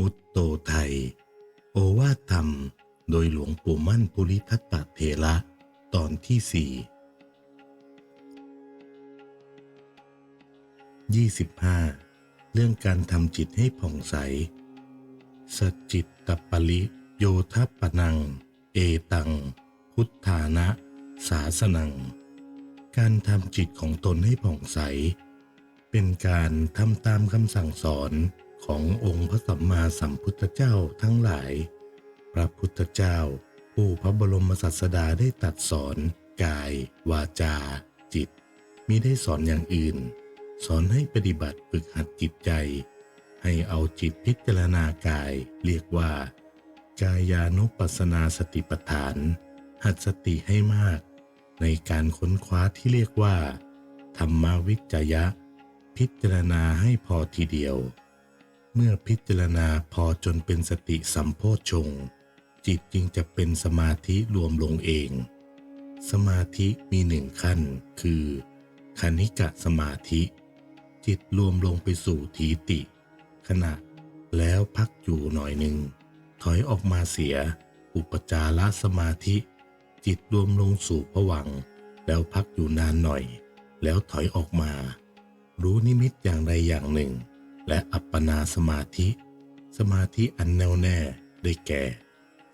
มุตโตไทย โอวาทธรรม โดยหลวงปู่มั่นปุริทัตตเถระตอนที่สี่ยี่สิบห้าเรื่องการทำจิตให้ผ่องใส สจิตตปริโยทัปปนัง เอตัง พุทธานะ สาสนัง การทำจิตของตนให้ผ่องใส เป็นการทำตามคำสั่งสอน ขององค์พระสัมมาสัมพุทธเจ้าทั้งหลาย พระพุทธเจ้า ผู้พระบรมศาสดาได้ตัดสอน กาย วาจา จิตมิได้สอนอย่างอื่น สอนให้ปฏิบัติฝึกหัดจิตใจ ให้เอาจิตพิจารณากาย เรียกว่า กายานุปัสสนาสติปัฏฐาน หัดสติให้มาก ในการค้นคว้าที่เรียกว่า ธรรมวิจยะ พิจารณาให้พอทีเดียว เมื่อพิจารณาพอจนเป็นสติสัมโพชฌงจิตจึงจะเป็นสมาธิรวมลงเอง สมาธิมีหนึ่งขั้น คือคณิกะสมาธิ จิตรวมลงไปสู่ทีติ ขณะ แล้วพักอยู่หน่อยหนึ่ง ถอยออกมาเสีย อุปจารสมาธิ จิตรวมลงสู่ผวัง แล้วพักอยู่นานหน่อย แล้วถอยออกมา รู้นิมิตอย่างใดอย่างหนึ่ง และอัปปนาสมาธิ สมาธิอันแน่วแน่ได้แก่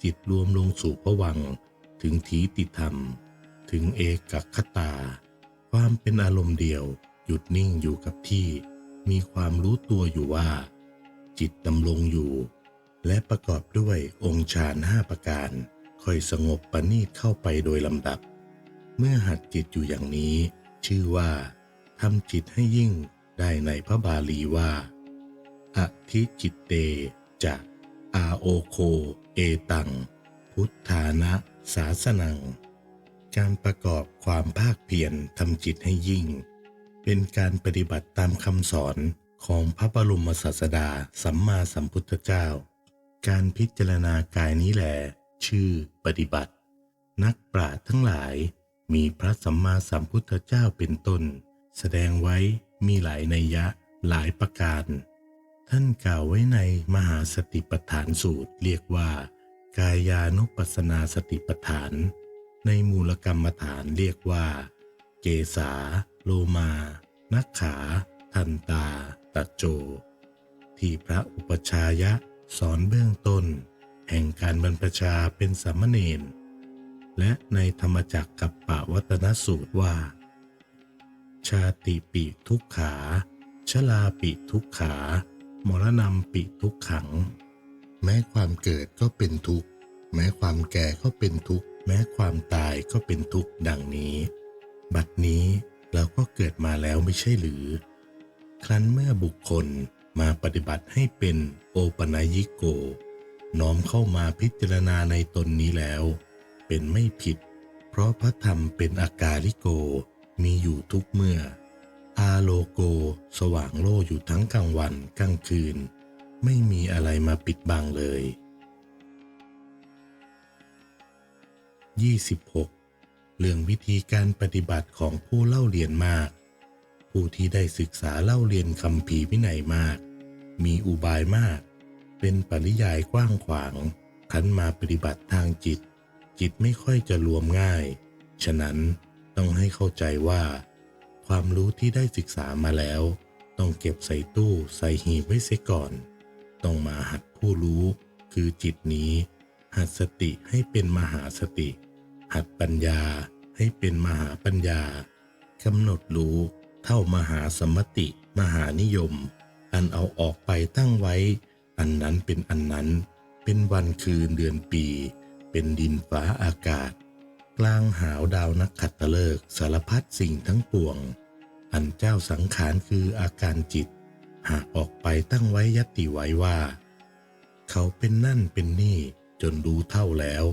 จิตรวมลงสู่ผวัง ถึงทีติธรรม ถึงเอกคตา ความเป็นอารมณ์เดียว หยุดนิ่งอยู่กับที่ มีความรู้ตัวอยู่ว่า จิตดำรงอยู่ และประกอบด้วยองค์ฌานห้าประการ ค่อยสงบประณีตเข้าไปโดยลำดับ เมื่อหัดจิตอยู่อย่างนี้ ชื่อว่าทำจิตให้ยิ่งได้ในพระบาลีว่า อธิจิตเตจะอาโอโคเอตัง พุทธานะสาสนัง การประกอบความภาคเพียรทำจิตให้ยิ่ง เป็นการปฏิบัติตามคำสอนของพระบรมศาสดาสัมมาสัมพุทธเจ้า การพิจารณากายนี้แหละชื่อปฏิบัติ นักปราชญ์ทั้งหลายมีพระสัมมาสัมพุทธเจ้าเป็นต้น แสดงไว้มีหลายนัยยะหลายประการ ท่านกล่าวไว้ในมหาสติปัฏฐานสูตรเรียกว่า กายานุปัสนาสติปัฏฐาน ในมูลกรรมฐานเรียกว่า เกษาโลมานักขา ทันตาตะโจ ที่พระอุปชายะสอนเบื้องต้น แห่งการบรรพชาเป็นสามเณรและในธรรมจักรกับปวัตนสูตรว่า ชาติปิทุกขา ชลาปิทุกขา มรณะปิทุกขัง แม้ความเกิดก็เป็นทุกข์ แม้ความแก่ก็เป็นทุกข์ แม้ความตายก็เป็นทุกข์ดังนี้ บัดนี้เราก็เกิดมาแล้วไม่ใช่หรือ ครั้นเมื่อบุคคลมาปฏิบัติให้เป็นโอปนายิโก น้อมเข้ามาพิจารณาในตนนี้แล้ว เป็นไม่ผิด เพราะพระธรรมเป็นอากาลิโกมีอยู่ทุกเมื่อ อาโลโก สว่างโล่อยู่ทั้งกลางวันกลางคืน ไม่มีอะไรมาปิดบังเลย 26. เรื่องวิธีการปฏิบัติของผู้เล่าเรียนมาก ผู้ที่ได้ศึกษาเล่าเรียนคำภีวินัยมาก มีอุบายมาก เป็นปริยายกว้างขวางขันมาปฏิบัติทางจิต จิตไม่ค่อยจะรวมง่าย ฉะนั้นต้องให้เข้าใจว่า ความรู้ที่ได้ศึกษามาแล้ว ต้องเก็บใส่ตู้ใส่หีบไว้เสียก่อน ต้องมาหัดผู้รู้ คือจิตนี้ หัดสติให้เป็นมหาสติ หัดปัญญาให้เป็นมหาปัญญากำหนดรู้เท่ามหาสมติ มหานิยม อันเอาออกไปตั้งไว้ อันนั้นเป็นอันนั้น เป็นวันคืนเดือนปี เป็นดินฟ้าอากาศ กลางหาวดาวนักขัดตฤกษ์สารพัดสิ่งทั้งปวง อันเจ้าสังขารคืออาการจิต หากออกไปตั้งไว้ยตติไว้ว่า เขาเป็นนั่นเป็นนี่จนรู้เท่าแล้ว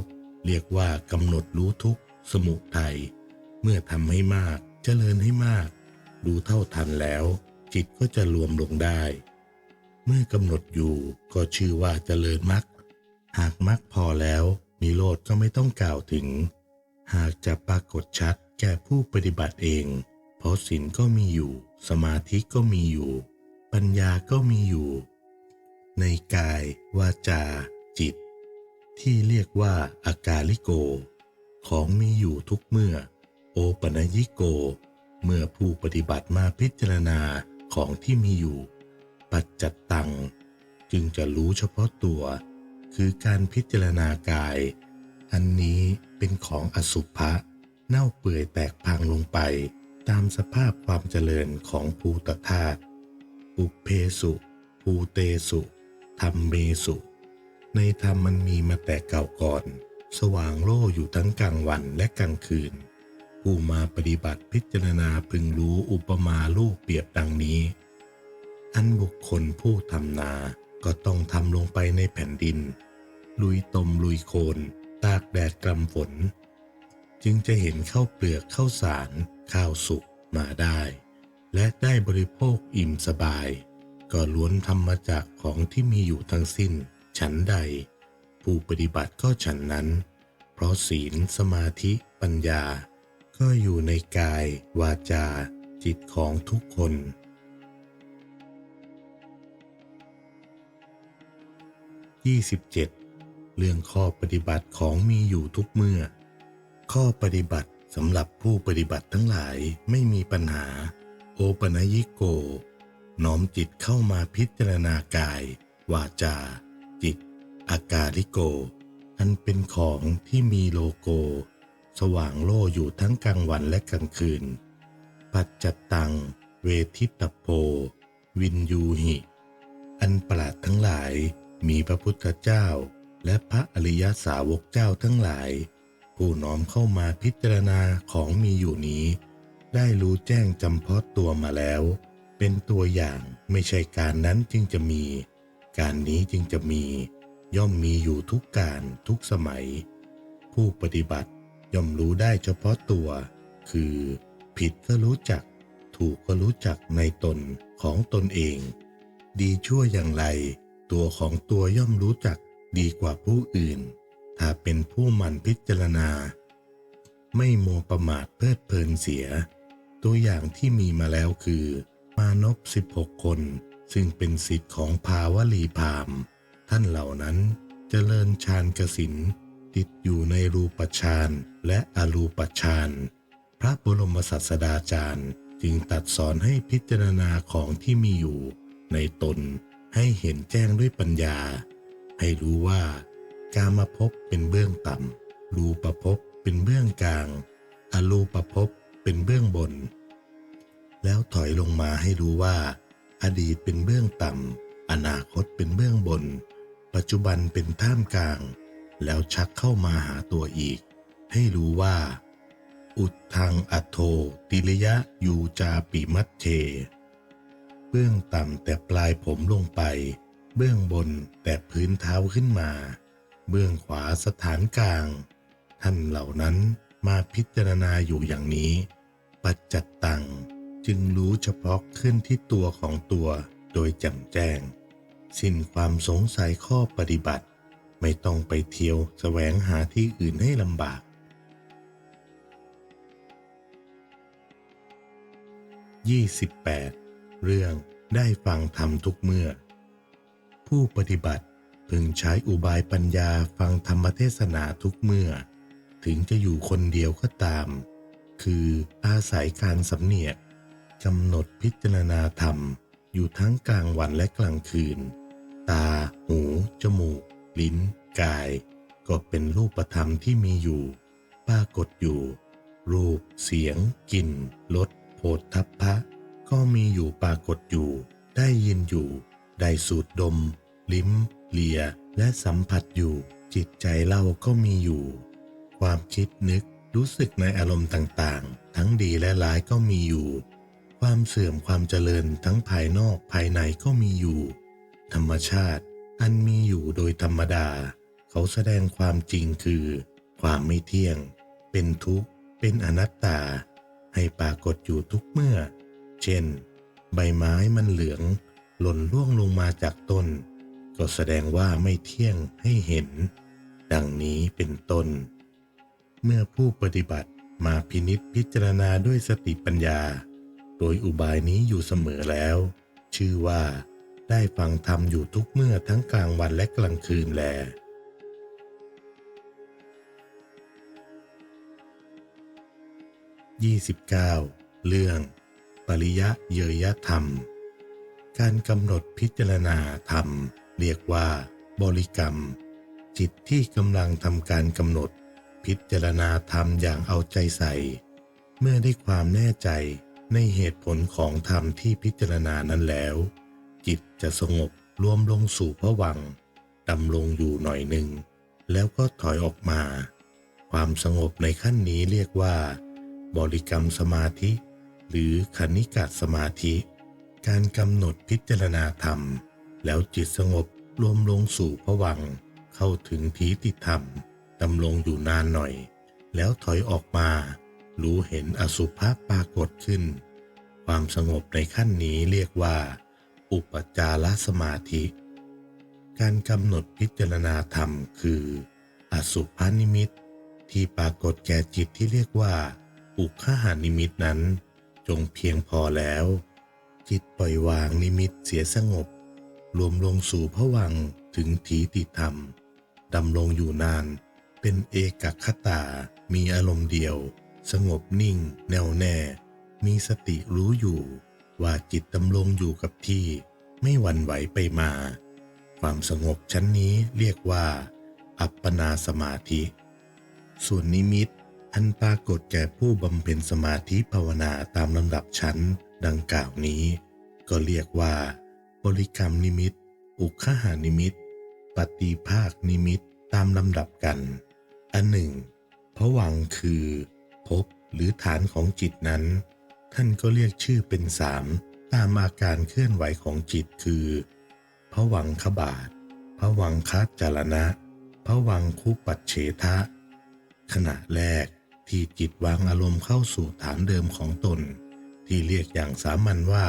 เรียกว่ากำหนดรู้ทุกสมุทัยเมื่อทำให้มากเจริญให้มาก รู้เท่าทันแล้ว จิตก็จะรวมลงได้ เมื่อกำหนดอยู่ก็ชื่อว่าเจริญมรรคหากมรรคพอแล้วมีโลดก็ไม่ต้องกล่าวถึง หากจะปรากฏชัดแก่ผู้ปฏิบัติเอง เพราะศีลก็มีอยู่ สมาธิก็มีอยู่ ปัญญาก็มีอยู่ ในกาย วาจา จิต ที่เรียกว่าอากาลิโก ของมีอยู่ทุกเมื่อ โอปนยิโก เมื่อผู้ปฏิบัติมาพิจารณาของที่มีอยู่ ปัจจัตตัง จึงจะรู้เฉพาะตัว คือการพิจารณากาย อันนี้เป็นของอสุภะเน่าเปื่อยแตกพังลงไป ตามสภาพความเจริญของภูตธาตุอุเพสุภูเตสุธรรมเมสุ ในธรรมมันมีมาแต่เก่าก่อน สว่างโล่อยู่ทั้งกลางวันและกลางคืน ผู้มาปฏิบัติพิจารณาพึงรู้อุปมาลูกเปรียบดังนี้ อันบุคคลผู้ทำนา ก็ต้องทำลงไปในแผ่นดิน ลุยตมลุยโคน ตากแดดกลำฝน จึงจะเห็นข้าวเปลือกข้าวสารข้าวสุกมาได้ และได้บริโภคอิ่มสบาย ก็ล้วนทำมาจากของที่มีอยู่ทั้งสิ้น ฉันใด ผู้ปฏิบัติก็ฉันนั้น เพราะศีลสมาธิปัญญา ก็อยู่ในกาย วาจา จิตของทุกคน27 เรื่องข้อปฏิบัติของมีอยู่ทุกเมื่อ ข้อปฏิบัติสำหรับผู้ปฏิบัติทั้งหลายไม่มีปัญหา โอปนยิโก น้อมจิตเข้ามาพิจารณากาย วาจา จิต อากาลิโก อันเป็นของที่มีโลโก สว่างโล่อยู่ทั้งกลางวันและกลางคืน ปัจจตตัง เวทิตโพ วินยูหิ อันประหลาดทั้งหลายมีพระพุทธเจ้า และพระอริยสาวกเจ้าทั้งหลาย ผู้น้อมเข้ามาพิจารณาของมีอยู่นี้ ได้รู้แจ้งจำเพาะตัวมาแล้ว เป็นตัวอย่างไม่ใช่การนั้นจึงจะมี การนี้จึงจะมี ย่อมมีอยู่ทุกการทุกสมัย ผู้ปฏิบัติย่อมรู้ได้เฉพาะตัว คือผิดก็รู้จัก ถูกก็รู้จักในตนของตนเอง ดีชั่วอย่างไร ตัวของตัวย่อมรู้จัก ดีกว่าผู้อื่นถ้าเป็นผู้หมั่นพิจารณา ไม่โมประมาทเพลิดเพลินเสีย ตัวอย่างที่มีมาแล้วคือ มานพ16 คน ซึ่งเป็นสิทธิ์ของภาวลีพาม ท่านเหล่านั้นเจริญฌานกสินติดอยู่ในรูปฌานและอรูปฌานพระบรมศาสดาจารย์จึงตัดสอนให้พิจารณาของที่มีอยู่ ในตนให้เห็นแจ้งด้วยปัญญา ให้รู้ว่าการมภพบเป็นเบื้องต่ำรูปภพเป็นเบื้องกลาง อรูปภพเป็นเบื้องบน แล้วถอยลงมาให้รู้ว่า อดีตเป็นเบื้องต่ำอนาคตเป็นเบื้องบน ปัจจุบันเป็นท่ามกลาง แล้วชักเข้ามาหาตัวอีก ให้รู้ว่า อุดทางอัตโทติริยะยูจาปิมัตเชเบื้องต่ำแต่ปลายผมลงไป เบื้องบนแต่พื้นเท้าขึ้นมา เบื้องขวาสถานกลาง ท่านเหล่านั้นมาพิจารณาอยู่อย่างนี้ ปัจจัตตังจึงรู้เฉพาะขึ้นที่ตัวของตัวโดยแจ่มแจ้ง สิ้นความสงสัยข้อปฏิบัติ ไม่ต้องไปเที่ยวแสวงหาที่อื่นให้ลำบาก 28 เรื่องได้ฟังธรรมทุกเมื่อ ผู้ปฏิบัติพึงใช้อุบายปัญญาฟังธรรมเทศนาทุกเมื่อ ถึงจะอยู่คนเดียวก็ตาม คืออาศัยการสำเนียกกำหนดพิจารณาธรรมอยู่ทั้งกลางวันและกลางคืน ตา หู จมูก ลิ้น กาย ก็เป็นรูปธรรมที่มีอยู่ ปรากฏอยู่ รูป เสียง กลิ่น รสโผฏฐัพพะ ก็มีอยู่ปรากฏอยู่ ได้ยินอยู่ ได้สูดดม ลิ้ม เลีย และสัมผัสอยู่ จิตใจเราก็มีอยู่ ความคิดนึกรู้สึกในอารมณ์ต่างๆ ทั้งดีและร้ายก็มีอยู่ ความเสื่อมความเจริญทั้งภายนอกภายในก็มีอยู่ ธรรมชาติอันมีอยู่โดยธรรมดา เขาแสดงความจริงคือ ความไม่เที่ยง เป็นทุกข์ เป็นอนัตตา ให้ปรากฏอยู่ทุกเมื่อ เช่น ใบไม้มันเหลือง หล่นร่วงลงมาจากต้น ก็แสดงว่าไม่เที่ยงให้เห็น ดังนี้เป็นต้น เมื่อผู้ปฏิบัติมาพินิษพิจารณาด้วยสติปัญญา โดยอุบายนี้อยู่เสมอแล้ว ชื่อว่าได้ฟังธรรมอยู่ทุกเมื่อทั้งกลางวันและกลางคืนแล 29 เรื่อง ปริยะเยยธรรม การกำหนดพิจารณาธรรม เรียกว่า บริกรรม จิตที่กำลังทำการกำหนด พิจารณาธรรมอย่างเอาใจใส่ เมื่อได้ความแน่ใจในเหตุผลของธรรมที่พิจารณานั้นแล้ว จิตจะสงบรวมลงสู่พวังดำลงอยู่หน่อยหนึ่ง แล้วก็ถอยออกมา ความสงบในขั้นนี้เรียกว่า บริกรรมสมาธิ หรือคณิกะสมาธิ การกำหนดพิจารณาธรรม แล้วจิตสงบรวมลงสู่พวัง เข้าถึงทีติธรรมดำลงอยู่นานหน่อย แล้วถอยออกมา รู้เห็นอสุภะปรากฏขึ้น ความสงบในขั้นนี้เรียกว่า อุปจารสมาธิ การกำหนดพิจารณาธรรมคือ อสุภานิมิต ที่ปรากฏแก่จิตที่เรียกว่า อุคหานิมิตนั้น จงเพียงพอแล้ว จิตปล่อยวางนิมิตเสียสงบ รวมลงสู่พวังถึงถีติธรรม ดำลงอยู่นาน เป็นเอกคตา มีอารมณ์เดียว สงบนิ่ง แน่วแน่ มีสติรู้อยู่ ว่าจิตดำลงอยู่กับที่ไม่หวั่นไหวไปมา ความสงบชั้นนี้เรียกว่า อัปปนาสมาธิ ส่วนนิมิตอันปรากฏแก่ผู้บำเพ็ญสมาธิภาวนาตามลำดับชั้น ดังกล่าวนี้ ก็เรียกว่า บริกรรมนิมิต อุคหานิมิต ปฏิภาคนิมิตตามลำดับกัน อันหนึ่งพระวังคือภพหรือฐานของจิตนั้น ท่านก็เรียกชื่อเป็นสามตามอาการเคลื่อนไหวของจิตคือพระวังคบาทพระวังคัจจารณะพระวังคุปัจเฉทะ ขณะแรกที่จิตวางอารมณ์เข้าสู่ฐานเดิมของตน ที่เรียกอย่างสามัญว่า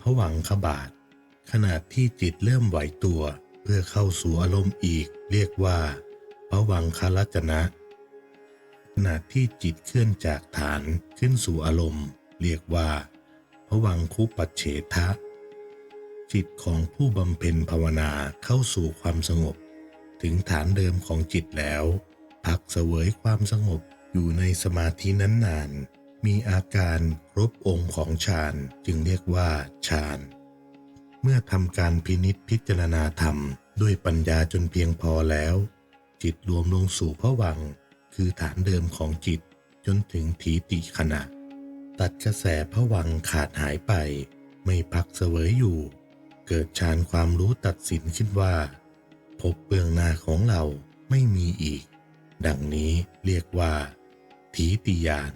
พระวังคบาท ขณะที่จิตเริ่มไหวตัว เพื่อเข้าสู่อารมณ์อีก เรียกว่าพระวังคลัจนะขณะที่จิตเคลื่อนจากฐานขึ้นสู่อารมณ์ เรียกว่าพระวังคุปัจเฉทะ จิตของผู้บำเพ็ญภาวนาเข้าสู่ความสงบ ถึงฐานเดิมของจิตแล้ว พักเสวยความสงบอยู่ในสมาธินั้นนาน มีอาการครบองค์ของฌานจึงเรียกว่าฌาน เมื่อทำการพินิษพิจารณาธรรมด้วยปัญญาจนเพียงพอแล้ว จิตรวมลงสู่พวัง คือฐานเดิมของจิตจนถึงถีติขณะ ตัดกระแสพวังขาดหายไป ไม่พักเสวยอยู่ เกิดฌานความรู้ตัดสินขึ้นว่าพบเบื้องหน้าของเราไม่มีอีก ดังนี้เรียกว่า ถีติยาน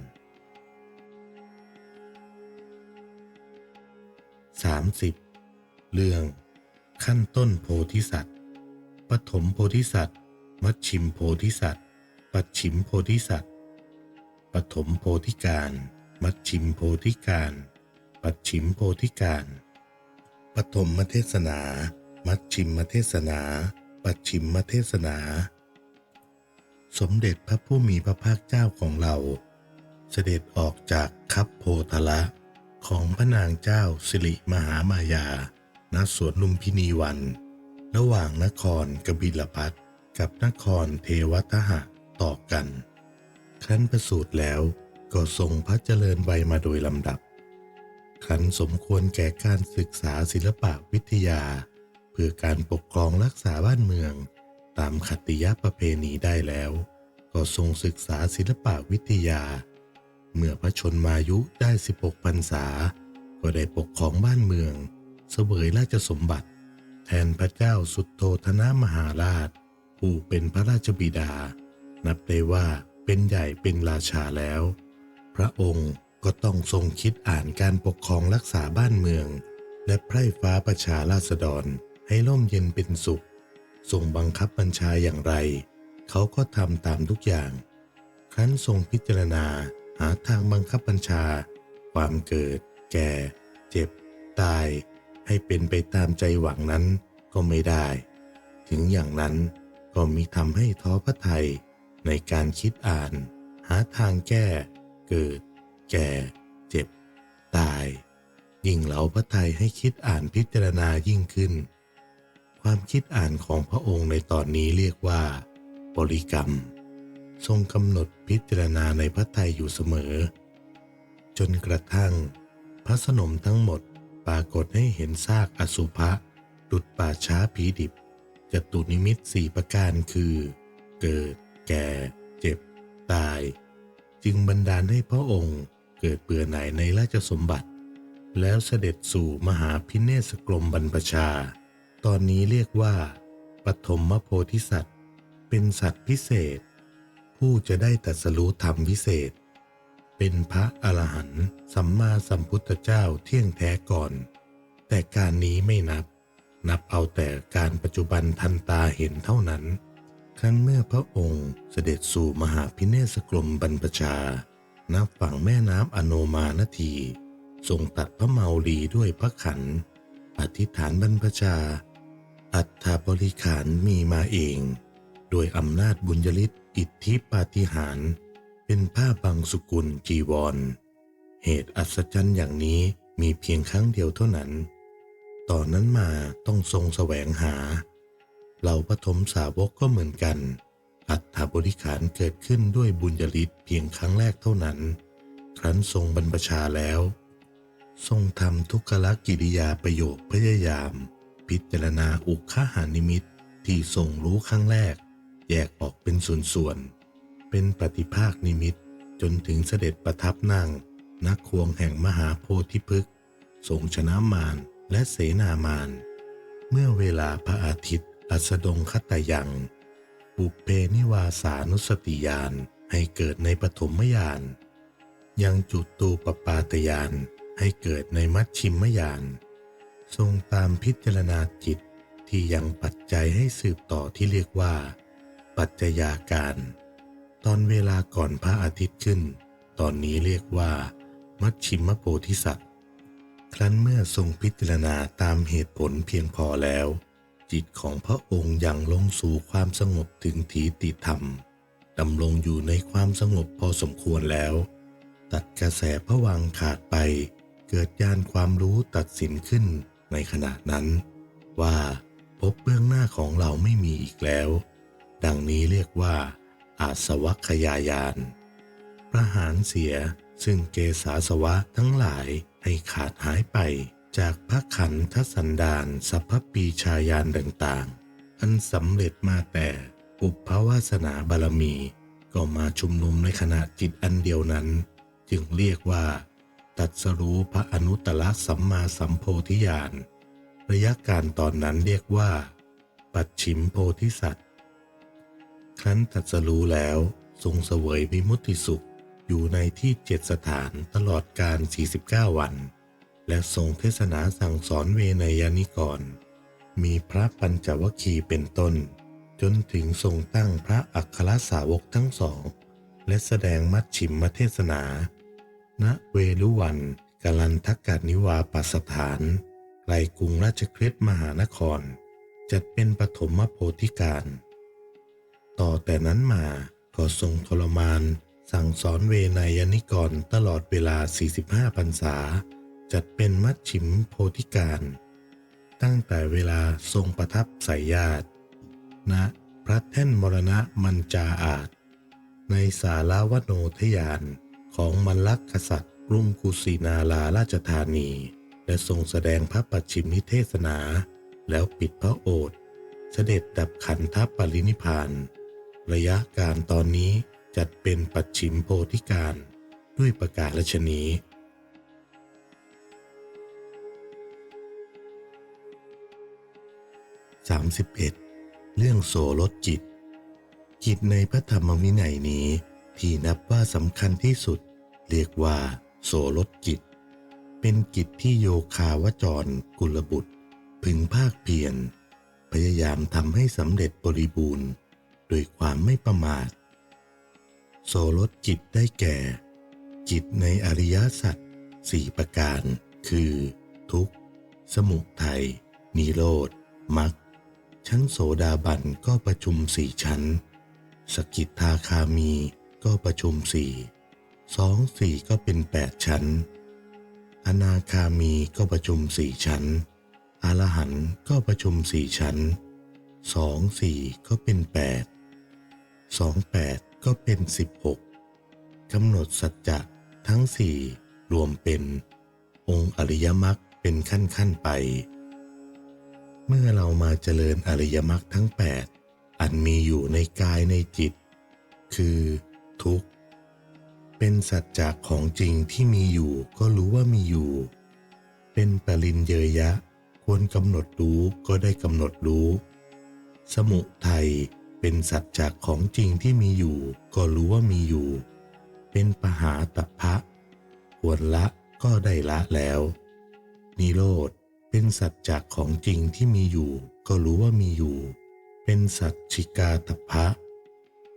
30. เรื่อง ขั้นต้นโพธิสัตว์ปฐมโพธิสัตว์มัชชิมโพธิสัตว์ ปัจฉิมโพธิสัตว์ปฐมโพธิการ มัชชิมโพธิการ ปัจฉิมโพธิการปฐมมเทศนา มัชชิมมเทศนา ปัจฉิมมเทศนา สมเด็จพระผู้มีพระภาคเจ้าของเรา เสด็จออกจากคับโพธละ ของพระนางเจ้าสิริมหามายา ณ สวนลุมพินีวัน ระหว่างนครกบิลพัทกับนครเทวทหะต่อกัน ครั้นประสูติแล้วก็ทรงพระเจริญวัยมาโดยลำดับ ครั้นสมควรแก่การศึกษาศิลปะวิทยา เพื่อการปกครองรักษาบ้านเมือง ตามคติยประเพณีได้แล้ว ก็ทรงศึกษาศิลปะวิทยา เมื่อพระชนมายุได้ 16พรรษา ก็ได้ปกครองบ้านเมือง เสวยราชสมบัติ แทนพระเจ้าสุดโทธนะมหาราช ผู้เป็นพระราชบิดา นับได้ว่าเป็นใหญ่เป็นราชาแล้ว พระองค์ก็ต้องทรงคิดอ่านการปกครองรักษาบ้านเมือง และไพร่ฟ้าประชาราษฎรให้ร่มเย็นเป็นสุขทรงบังคับบัญชาอย่างไร เขาก็ทำตามทุกอย่าง ครั้นทรงพิจารณา หาทางบังคับบัญชา ความเกิด แก่ เจ็บ ตาย ให้เป็นไปตามใจหวังนั้นก็ไม่ได้ ถึงอย่างนั้นก็มีทำให้ท้อพระทัยในการคิดอ่าน หาทางแก้ เกิด แก่ เจ็บ ตาย ยิ่งเหลาพระไทยให้คิดอ่านพิจารณายิ่งขึ้น ความคิดอ่านของพระองค์ในตอนนี้เรียกว่า บริกรรม ทรงกำหนดพิจารณาในพระไทยอยู่เสมอ จนกระทั่ง พระสนมทั้งหมดปรากฏให้เห็นซากอสุภะดุดป่าช้าผีดิบจตุนิมิตสี่ประการคือ เกิด แก่ เจ็บ ตาย จึงบันดาลให้พระองค์เกิดเบื่อหน่ายในราชสมบัติ แล้วเสด็จสู่มหาพิเนศกรมบรรพชา ตอนนี้เรียกว่า ปฐมโพธิสัตว์ เป็นสัตว์พิเศษ ผู้จะได้ตรัสรู้ธรรมพิเศษ เป็นพระอรหันต์สัมมาสัมพุทธเจ้าเที่ยงแท้ก่อน แต่การนี้ไม่นับ นับเอาแต่การปัจจุบันทันตาเห็นเท่านั้น ครั้นเมื่อพระองค์เสด็จสู่มหาพิเนศกรมบรรพชาณฝั่งแม่น้ำอโนมานาทีทรงตัดพระเมาลีด้วยพระขัน อธิษฐานบรรพชา อัฏฐบริขารมีมาเอง โดยอำนาจบุญยฤทธิ์ อิทธิปาฏิหาริย์เป็นผ้าบางสุกุลจีวร เหตุอัศจรรย์อย่างนี้มีเพียงครั้งเดียวเท่านั้นตอนนั้นมาต้องทรงแสวงหา เหล่าปฐมสาวกก็เหมือนกัน อัฏฐบริขารเกิดขึ้นด้วยบุญยฤทธิ์เพียงครั้งแรกเท่านั้น ครั้นทรงบรรพชาแล้ว ทรงทำทุกขลกิริยาประโยคพยายาม พิจารณาอุคหานิมิตที่ทรงรู้ครั้งแรก แยกออกเป็นส่วนๆ เป็นปฏิภาคนิมิตจนถึงเสด็จประทับนั่งนักควงแห่งมหาโพธิพฤกษ์ทรงชนะมารและเสนามาร เมื่อเวลาพระอาทิตย์อัสดงคตยัง ปุเพนิวาสานุสติยานให้เกิดในปฐมยาน ยังจุตูปปาตยานให้เกิดในมัชชิมยาน ทรงตามพิจารณาจิตที่ยังปัจจัยให้สืบต่อที่เรียกว่า ปัจจัยาการ ตอนเวลาก่อนพระอาทิตย์ขึ้น ตอนนี้เรียกว่า มัชชิมโพธิสัตว์ ครั้นเมื่อทรงพิจารณาตามเหตุผลเพียงพอแล้ว จิตของพระองค์ยังลงสู่ความสงบถึงถีติธรรมดำรงอยู่ในความสงบพอสมควรแล้ว ตัดกระแสพระวังขาดไป เกิดญาณความรู้ตัดสินขึ้นในขณะนั้น ว่าพบเบื้องหน้าของเราไม่มีอีกแล้ว ดังนี้เรียกว่า อาสวัคยายาน ประหารเสียซึ่งเกสาสวะทั้งหลายให้ขาดหายไป จากพระขันธสันดานสัพพปีชายานต่างๆ อันสำเร็จมาแต่อุปภาวาสนาบารมี ก็มาชุมนุมในขณะจิตอันเดียวนั้น จึงเรียกว่า ตัดสรู้พระอนุตตรสัมมาสัมโพธิญาณระยะการตอนนั้นเรียกว่า ปัจฉิมโพธิสัตว ครั้นตัดสรู้แล้วทรงเสวยวิมุตติสุขอยู่ในที่เจ็ดสถานตลอดการ 49 วัน และทรงเทศนาสั่งสอนเวนยนิกร มีพระปัญจวัคคีเป็นต้น จนถึงทรงตั้งพระอัครสาวกทั้งสอง และแสดงมัชชิมมเทศนา ณ เวลุวันกาลันทักกานิวาปสถานไกลกรุงราชคฤห์มหานคร จัดเป็นปฐมโพธิการ ต่อแต่นั้นมาก็ทรงทรมาน สั่งสอนเวนยนิกรตลอดเวลา 45พรรษา จัดเป็นมัชชิมโพธิการ ตั้งแต่เวลาทรงประทับสายญาติณะพระแท่นมรณะมันจาอาจ ในสาลาวโนทยานของมลลักกษัตริย์รุงกุสินาราราชธานี และทรงแสดงพระปัจฉิมนิเทศนา แล้วปิดพระโอษฐ์เสด็จดับขันธปรินิพพาน ระยะการตอนนี้จัดเป็นปัจฉิมโพธิการด้วยประกาศรชนี31เอ็ดเรื่องโสรถจิตกิจในพระธรรมวินัยนี้ที่นับว่าสำคัญที่สุด เรียกว่า โสรถจิต เป็นกิจที่โยคาวจรกุลบุตร พึงภาคเพียรพยายามทำให้สำเร็จบริบูรณ์ โดยความไม่ประมาท โสรถจิตได้แก่ จิตในอริยสัจสี่ประการ คือ ทุกข์ สมุทัยนิโรธมรรคชั้นโสดาบันก็ประชุมสี่ชั้น สกิทาคามีก็ประชุมสี่สองสี่ก็เป็นแปดชั้น อนาคามีก็ประชุมสี่ชั้น อรหันต์ก็ประชุมสี่ชั้นสองสี่ก็เป็นแปด สองแปดก็เป็นสิบหกกำหนดสัจจะทั้งสี่รวมเป็นองค์อริยมรรคเป็นขั้นขั้นไป เมื่อเรามาเจริญอริยมรรคทั้งแปดอันมีอยู่ในกายในจิต คือทุกข์ เป็นสัจจะของจริงที่มีอยู่ก็รู้ว่ามีอยู่ เป็นปริญเยยะ ควรกำหนดรู้ก็ได้กำหนดรู้ สมุทัย เป็นสัจจะของจริงที่มีอยู่ ก็รู้ว่ามีอยู่ เป็นปหาตัพะควรละก็ได้ละแล้ว นิโรธเป็นสัจจะของจริงที่มีอยู่ ก็รู้ว่ามีอยู่ เป็นสัจฉิกาตัพพะ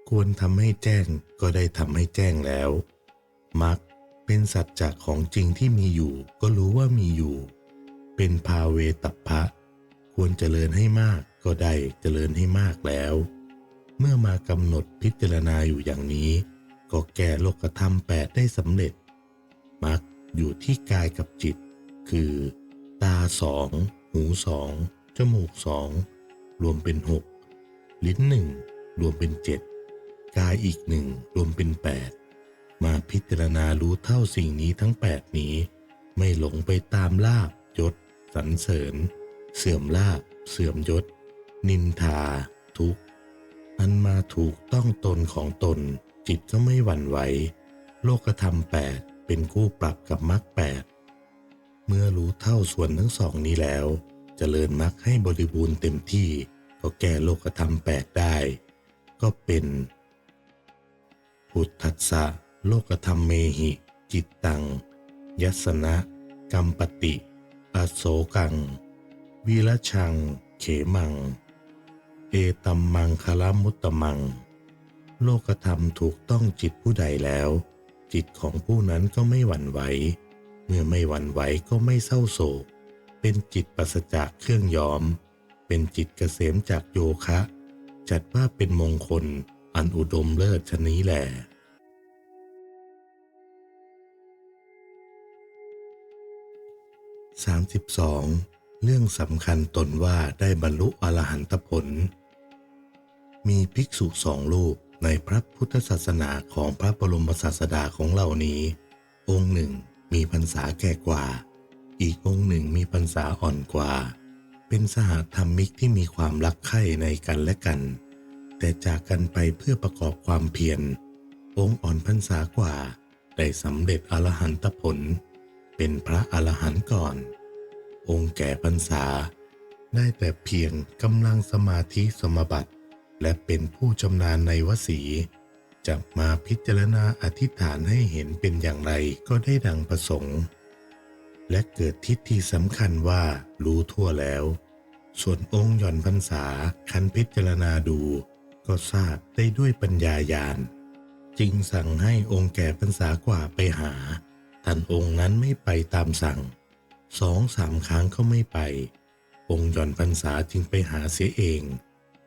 ควรทำให้แจ้งก็ได้ทำให้แจ้งแล้วมรรคเป็นสัจจะของจริงที่มีอยู่ ก็รู้ว่ามีอยู่ เป็นภาเวตัพพะควรเจริญให้มากก็ได้เจริญให้มากแล้ว เมื่อมากำหนดพิจารณาอยู่อย่างนี้ ก็แก้โลกธรรมแปดได้สำเร็จมรรคอยู่ที่กายกับจิต คือ ตาสอง หูสองจมูกสอง รวมเป็นหกลิ้นหนึ่งรวมเป็นเจ็ดกายอีกหนึ่งรวมเป็นแปดมาพิจารณารู้เท่าสิ่งนี้ทั้งแปดนี้ ไม่หลงไปตามลาบยศสรรเสริญ เสื่อมลาบ เสื่อมยศ นินทา ทุกข์ อันมาถูกต้องตนของตน จิตก็ไม่หวั่นไหว โลกธรรมแปดเป็นคู่ปรับกับมรรคแปดเมื่อรู้เท่าส่วนทั้งสองนี้แล้วจเจริญมรรคให้บริบูรณ์เต็มที่ ก็แก้โลกธรรมแปดได้ ก็เป็นพุทธัสสะโลกธรรมเมหิ จิตตัง ยัสนะกัมปติ อโศกังวิรชัง เขมัง เอตัมมังคลมุตตมัง โลกธรรมถูกต้องจิตผู้ใดแล้ว จิตของผู้นั้นก็ไม่หวั่นไหว เมื่อไม่หวั่นไหวก็ไม่เศร้าโศก เป็นจิตปราศจากเครื่องยอม เป็นจิตเกษมจากโยคะ จัดว่าเป็นมงคลอันอุดมเลิศชนี้แหละ 32. เรื่องสำคัญตนว่าได้บรรลุอรหันตผล มีภิกษุสองรูปในพระพุทธศาสนาของพระบรมศาสดาของเหล่านี้ องค์หนึ่งมีพรรษาแก่กว่า อีกองค์หนึ่งมีพรรษาอ่อนกว่า เป็นสหธรรมิกที่มีความรักใคร่ในกันและกัน แต่จากกันไปเพื่อประกอบความเพียร องค์อ่อนพรรษากว่า ได้สำเร็จอรหันตผล เป็นพระอรหันต์ก่อน องค์แก่พรรษา ได้แต่เพียงกำลังสมาธิสมบัติ และเป็นผู้ชำนาญในวสีจะมาพิจารณาอธิษฐานให้เห็นเป็นอย่างไรก็ได้ดังประสงค์ และเกิดทิฏฐิสำคัญว่ารู้ทั่วแล้ว ส่วนองค์หย่อนพรรษาคันพิจารณาดู ก็ทราบได้ด้วยปัญญาญาณจึงสั่งให้องค์แก่พรรษากว่าไปหา ท่านองค์นั้นไม่ไปตามสั่งสองสามครั้งก็ไม่ไป องค์หย่อนพรรษาจึงไปหาเสียเอง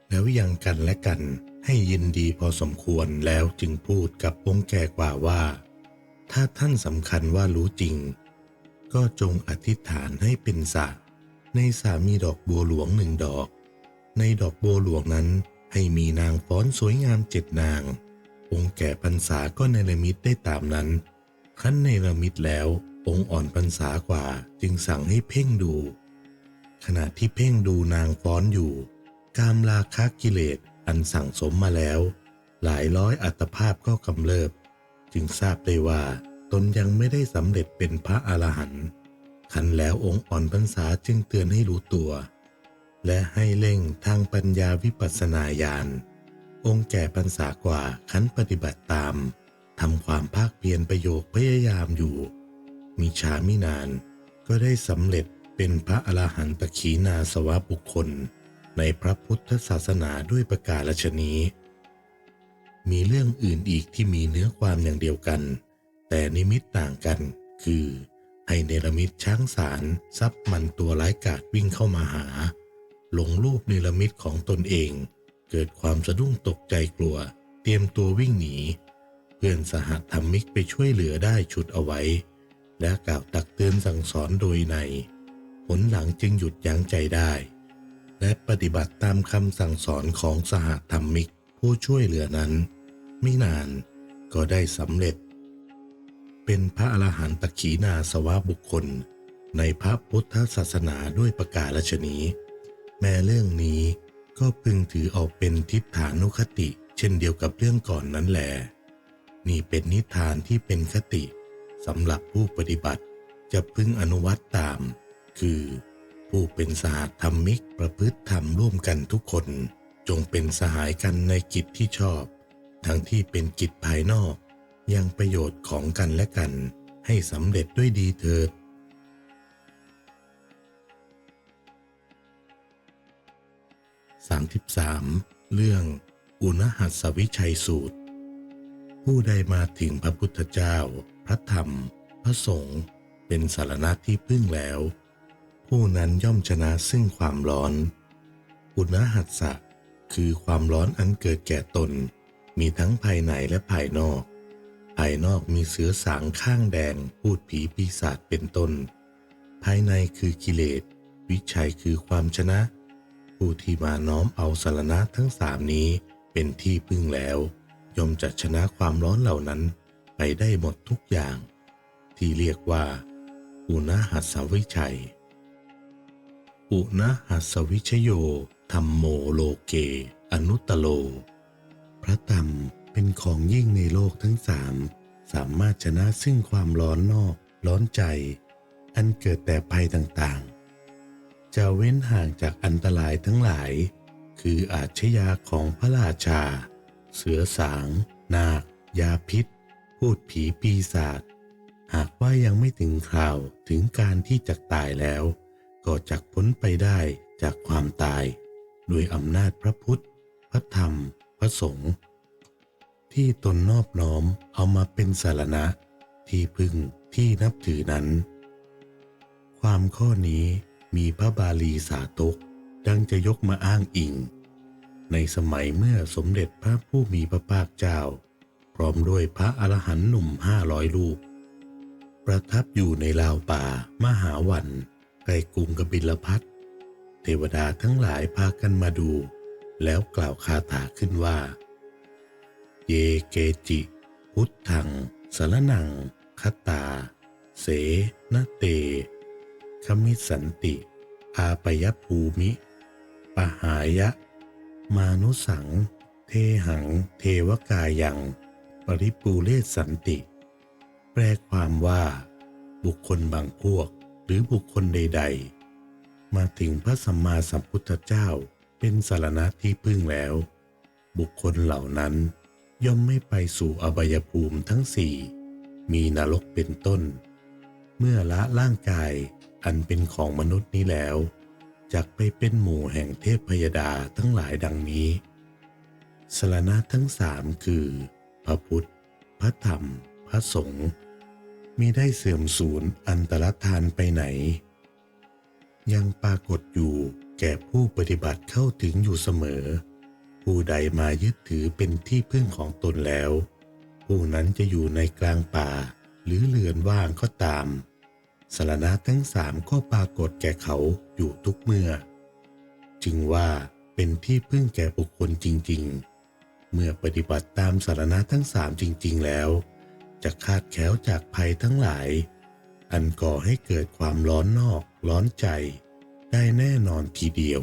แล้วยังกันและกันให้ยินดีพอสมควรแล้วจึงพูดกับองค์แก่กว่าว่า ถ้าท่านสำคัญว่ารู้จริง ก็จงอธิษฐานให้เป็นสระในสระมีดอกบัวหลวงหนึ่งดอก ในดอกบัวหลวงนั้นให้มีนางฟ้อนสวยงามเจ็ดนาง องค์แก่พรรษาก็เนรมิตได้ตามนั้นขั้นเนรมิตแล้ว องค์อ่อนพรรษากว่าจึงสั่งให้เพ่งดู ขณะที่เพ่งดูนางฟ้อนอยู่ กามราคะกิเลสอันสั่งสมมาแล้ว หลายร้อยอัตภาพก็กำเริบ จึงทราบได้ว่าตนยังไม่ได้สำเร็จเป็นพระอรหันต์ขันแล้วองค์อ่อนพรรษาจึงเตือนให้รู้ตัว และให้เร่งทางปัญญาวิปัสสนาญาณองค์แก่พรรษากว่าขันปฏิบัติตามทำความภาคเพียรประโยคพยายามอยู่ มีช้ามินานก็ได้สำเร็จเป็นพระอรหันตขีนาสวะบุคคล ในพระพุทธศาสนาด้วยประกาศชนี้ มีเรื่องอื่นอีกที่มีเนื้อความอย่างเดียวกัน แต่นิมิตต่างกันคือให้เนรมิตช้างสารซับมันตัวร้ายกาจวิ่งเข้ามาหาลงรูปเนรมิตของตนเอง เกิดความสะดุ้งตกใจกลัว เตรียมตัววิ่งหนี เพื่อนสหธรรมิกไปช่วยเหลือได้ชุดเอาไว้ และกล่าวตักเตือนสั่งสอนโดยใน ผลหลังจึงหยุดยั้งใจได้ และปฏิบัติตามคำสั่งสอนของสหธรรมิกผู้ช่วยเหลือนั้น ไม่นานก็ได้สำเร็จ เป็นพระอรหันตขีนาสวะบุคคล ในพระพุทธศาสนาด้วยประกาศชนี แม้เรื่องนี้ก็พึงถือเอาเป็นทิฏฐานุคติ เช่นเดียวกับเรื่องก่อนนั้นแหลนี่เป็นนิทานที่เป็นคติสำหรับผู้ปฏิบัติจะพึงอนุวัตตาม คือ ผู้เป็นสหธรรมิกประพฤติธรรมร่วมกันทุกคน จงเป็นสหายกันในกิจที่ชอบ ทั้งที่เป็นกิจภายนอก ยังประโยชน์ของกันและกัน ให้สำเร็จด้วยดีเถิด 33. เรื่องอุณหัสวิชัยสูตร ผู้ใดมาถึงพระพุทธเจ้า พระธรรม พระสงฆ์เป็นสารณะที่พึ่งแล้ว ผู้นั้นย่อมชนะซึ่งความร้อน อุณหัสสะคือความร้อนอันเกิดแก่ตน มีทั้งภายในและภายนอก ภายนอกมีเสือสางข้างแดง พูดผีปีศาจเป็นต้น ภายในคือกิเลส วิชัยคือความชนะ ผู้ที่มาน้อมเอาสารณะทั้งสามนี้เป็นที่พึ่งแล้ว ย่อมจะชนะความร้อนเหล่านั้นไปได้หมดทุกอย่าง ที่เรียกว่า อุณหัสวิชัย อุณหัสวิชโยธรรมโมโลเก อนุตตโล พระธรรมเป็นของยิ่งในโลกทั้งสามสามารถชนะซึ่งความร้อนนอกร้อนใจ อันเกิดแต่ภัยต่างๆ จะเว้นห่างจากอันตรายทั้งหลาย คืออาชญาของพระราชา เสือสาง นาค ยาพิษ พูดผีปีศาจหากว่ายังไม่ถึงคราวถึงการที่จะตายแล้ว ก็จักพ้นไปได้จากความตายโดยอำนาจพระพุทธ พระธรรม พระสงฆ์ที่ตนนอบน้อมเอามาเป็นสารณะที่พึ่งที่นับถือนั้น ความข้อนี้มีพระบาลีสาตกดังจะยกมาอ้างอิง ในสมัยเมื่อสมเด็จพระผู้มีพระภาคเจ้า พร้อมด้วยพระอรหันต์หนุ่มห้าร้อยลูก ประทับอยู่ในลาวป่ามหาวัน ใกล้กรุงกบิลพัทเทวดาทั้งหลายพากันมาดู แล้วกล่าวคาถาขึ้นว่า เยเกจิ พุทธังสารนังคตา เสนเตขมิสันติ อาปยภูมิ ปหายะ มานุสัง เทหัง เทวกายัง ปริปูเลสันติ แปลความว่า บุคคลบางพวก หรือบุคคลใด ๆ มาถึงพระสัมมาสัมพุทธเจ้าเป็นสารณะที่พึ่งแล้ว บุคคลเหล่านั้นย่อมไม่ไปสู่อบายภูมิทั้งสี่มีนรกเป็นต้น เมื่อละร่างกายอันเป็นของมนุษย์นี้แล้วจักไปเป็นหมู่แห่งเทพพยดาทั้งหลายดังนี้สารณะทั้งสามคือ พระพุทธ พระธรรม พระสงฆ์ มีได้เสื่อมสูญอันตรธานไปไหน ยังปรากฏอยู่แก่ผู้ปฏิบัติเข้าถึงอยู่เสมอ ผู้ใดมายึดถือเป็นที่พึ่งของตนแล้ว ผู้นั้นจะอยู่ในกลางป่า หรือเรือนว่างก็ตามสารณะทั้งสามก็ปรากฏแก่เขาอยู่ทุกเมื่อ จึงว่าเป็นที่พึ่งแก่บุคคลจริง ๆ เมื่อปฏิบัติตามสารณะทั้งสามจริง ๆ แล้ว จะคาดแคล้วจากภัยทั้งหลาย อันก่อให้เกิดความร้อนนอกร้อนใจ ได้แน่นอนทีเดียว